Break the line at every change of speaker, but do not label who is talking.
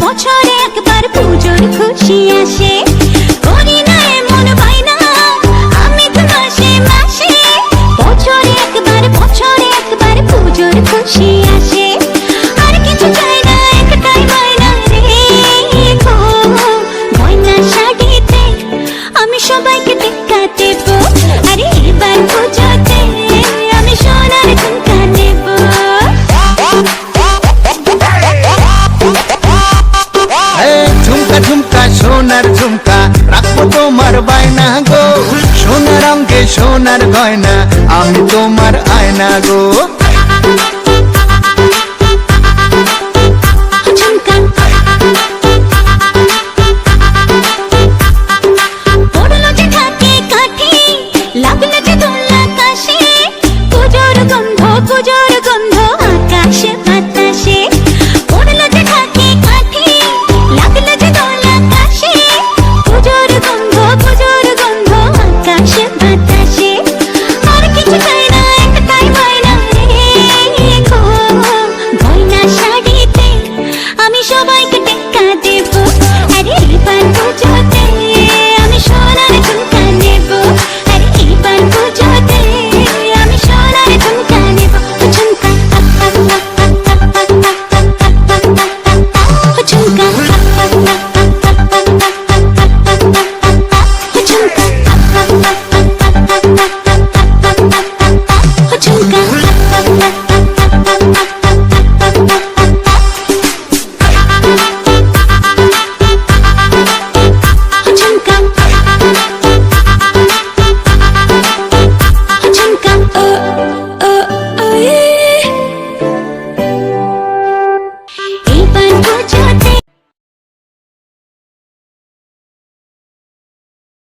বছর একবার পুজোর খুশি আসে। গো। সোনার অঙ্গে সোনার গয়না আমি তোমার আয়না গো। show.